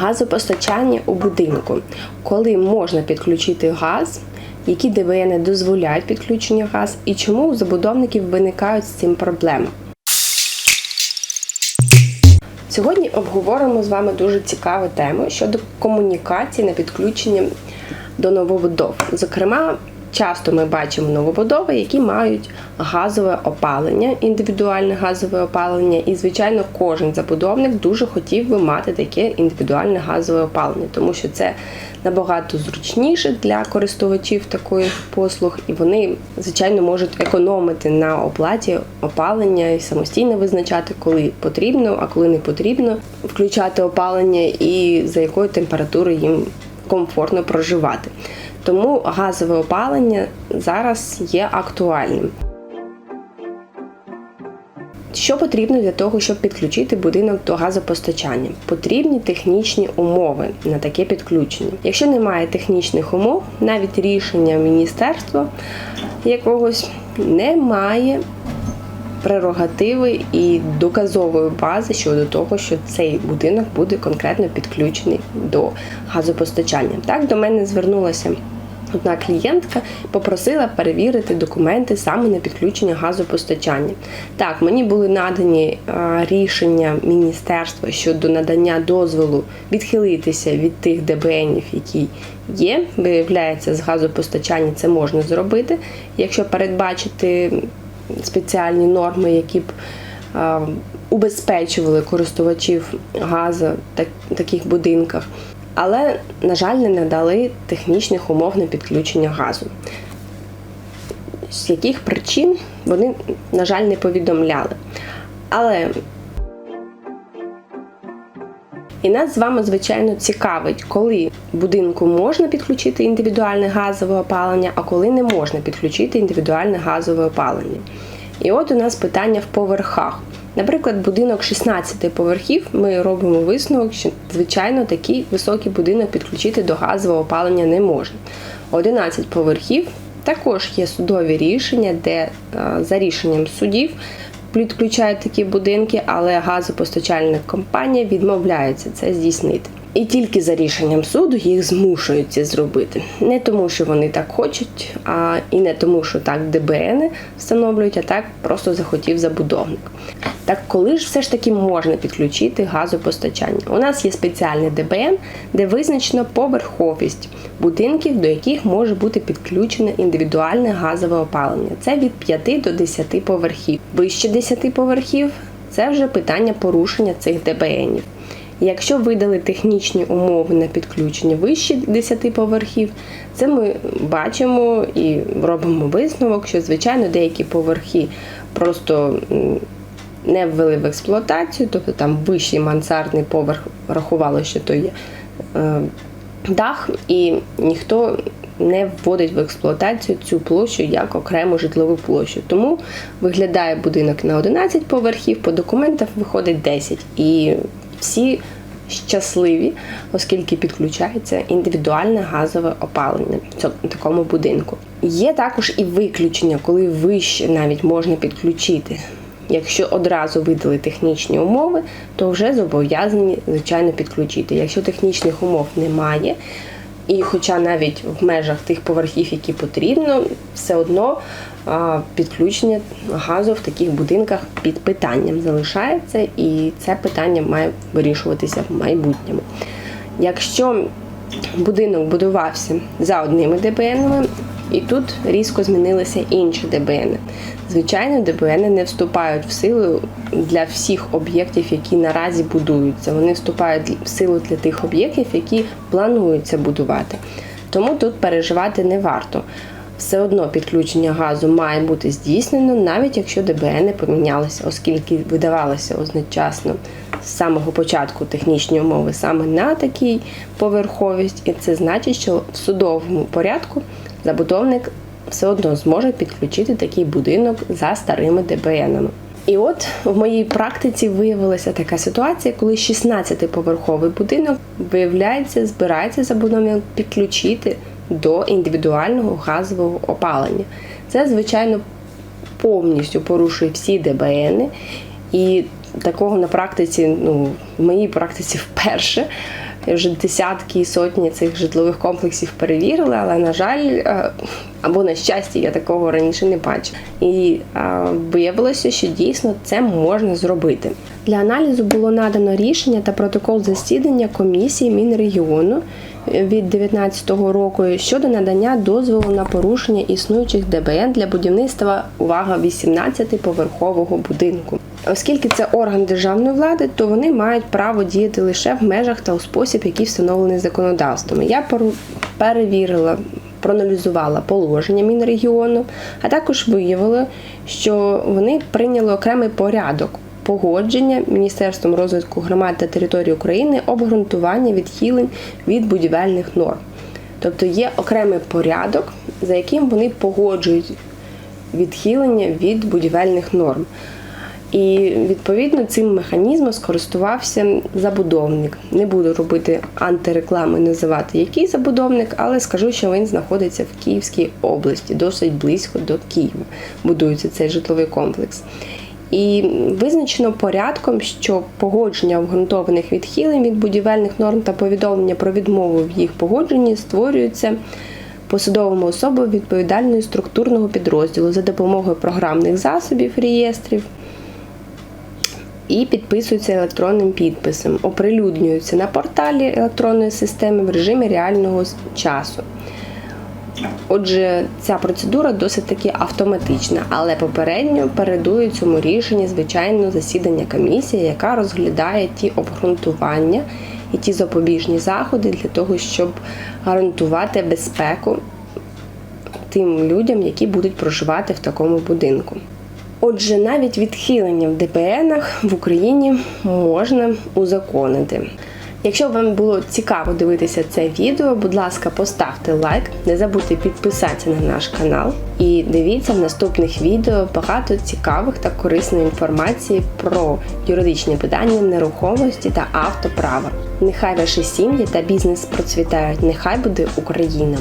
Газопостачання у будинку. Коли можна підключити газ, які ДВН дозволяють підключення газ і чому у забудовників виникають з цим проблеми. Сьогодні обговоримо з вами дуже цікаву тему щодо комунікації на підключення до новобудов. Зокрема, часто ми бачимо новобудови, які мають газове опалення, індивідуальне газове опалення, і, звичайно, кожен забудовник дуже хотів би мати таке індивідуальне газове опалення, тому що це набагато зручніше для користувачів такої послуг, і вони, звичайно, можуть економити на оплаті опалення і самостійно визначати, коли потрібно, а коли не потрібно включати опалення і за якою температурою їм комфортно проживати. Тому газове опалення зараз є актуальним. Що потрібно для того, щоб підключити будинок до газопостачання? Потрібні технічні умови на таке підключення. Якщо немає технічних умов, навіть рішення міністерства якогось немає прерогативи і доказової бази щодо того, що цей будинок буде конкретно підключений до газопостачання. Так до мене звернулася. Одна клієнтка попросила перевірити документи саме на підключення газопостачання. Так, мені були надані рішення міністерства щодо надання дозволу відхилитися від тих ДБНів, які є. Виявляється, з газопостачання це можна зробити, якщо передбачити спеціальні норми, які б убезпечували користувачів газу в таких будинках але, на жаль, не надали технічних умов на підключення газу. З яких причин вони, на жаль, не повідомляли. Але і нас з вами, звичайно, цікавить, коли будинку можна підключити індивідуальне газове опалення, а коли не можна підключити індивідуальне газове опалення. І от у нас питання в поверхах. Наприклад, будинок 16 поверхів, ми робимо висновок, що, звичайно, такий високий будинок підключити до газового опалення не можна. 11 поверхів також є судові рішення, де е, за рішенням судів підключають такі будинки, але газопостачальна компанія відмовляється це здійснити. І тільки за рішенням суду їх змушують це зробити. Не тому, що вони так хочуть, а і не тому, що так ДБН встановлюють, а так просто захотів забудовник. Так коли ж все ж таки можна підключити газопостачання? У нас є спеціальний ДБН, де визначено поверховість будинків, до яких може бути підключене індивідуальне газове опалення. Це від 5 до 10 поверхів. Вище 10 поверхів це вже питання порушення цих ДБНів. Якщо видали технічні умови на підключення вище 10 поверхів, це ми бачимо і робимо висновок, що, звичайно, деякі поверхи просто не ввели в експлуатацію, тобто там вищий мансардний поверх рахувало, що то є е, дах, і ніхто не вводить в експлуатацію цю площу як окрему житлову площу. Тому виглядає будинок на 11 поверхів, по документах виходить 10. І всі щасливі, оскільки підключається індивідуальне газове опалення в цьому такому будинку. Є також і виключення, коли вище навіть можна підключити. Якщо одразу видали технічні умови, то вже зобов'язані, звичайно, підключити. Якщо технічних умов немає, і хоча навіть в межах тих поверхів, які потрібно, все одно підключення газу в таких будинках під питанням залишається, і це питання має вирішуватися в майбутньому. Якщо будинок будувався за одними ДБНами, і тут різко змінилися інші ДБН. Звичайно, ДБН не вступають в силу для всіх об'єктів, які наразі будуються. Вони вступають в силу для тих об'єктів, які плануються будувати. Тому тут переживати не варто. Все одно підключення газу має бути здійснено, навіть якщо ДБН не помінялися, оскільки видавалося одночасно з самого початку технічні умови саме на такій поверховість, і це значить, що в судовому порядку забудовник все одно зможе підключити такий будинок за старими ДБНами. І от в моїй практиці виявилася така ситуація, коли 16-поверховий будинок виявляється, збирається забудовник підключити до індивідуального газового опалення. Це, звичайно, повністю порушує всі ДБН, і такого на практиці, ну, в моїй практиці вперше вже десятки і сотні цих житлових комплексів перевірили, але на жаль, е, або на щастя, я такого раніше не бачила. І е, виявилося, що дійсно це можна зробити. Для аналізу було надано рішення та протокол засідання комісії Мінрегіону від 2019 року щодо надання дозволу на порушення існуючих ДБН для будівництва увага 18-поверхового будинку. Оскільки це орган державної влади, то вони мають право діяти лише в межах та у спосіб, який встановлений законодавством. Я перевірила, проаналізувала положення Мінрегіону, а також виявила, що вони прийняли окремий порядок погодження Міністерством розвитку громад та території України обґрунтування відхилень від будівельних норм. Тобто є окремий порядок, за яким вони погоджують відхилення від будівельних норм. І відповідно цим механізмом скористувався забудовник. Не буду робити антиреклами, називати який забудовник, але скажу, що він знаходиться в Київській області, досить близько до Києва. Будується цей житловий комплекс. І визначено порядком, що погодження обґрунтованих відхилень від будівельних норм та повідомлення про відмову в їх погодженні створюються посадовими особами відповідальної структурного підрозділу за допомогою програмних засобів реєстрів і підписуються електронним підписом, оприлюднюються на порталі електронної системи в режимі реального часу. Отже, ця процедура досить таки автоматична, але попередньо передує цьому рішенні звичайно засідання комісії, яка розглядає ті обґрунтування і ті запобіжні заходи для того, щоб гарантувати безпеку тим людям, які будуть проживати в такому будинку. Отже, навіть відхилення в ДПНах в Україні можна узаконити. Якщо вам було цікаво дивитися це відео, будь ласка, поставте лайк, не забудьте підписатися на наш канал і дивіться в наступних відео багато цікавих та корисної інформації про юридичні питання нерухомості та автоправа. Нехай ваші сім'ї та бізнес процвітають, нехай буде Україна!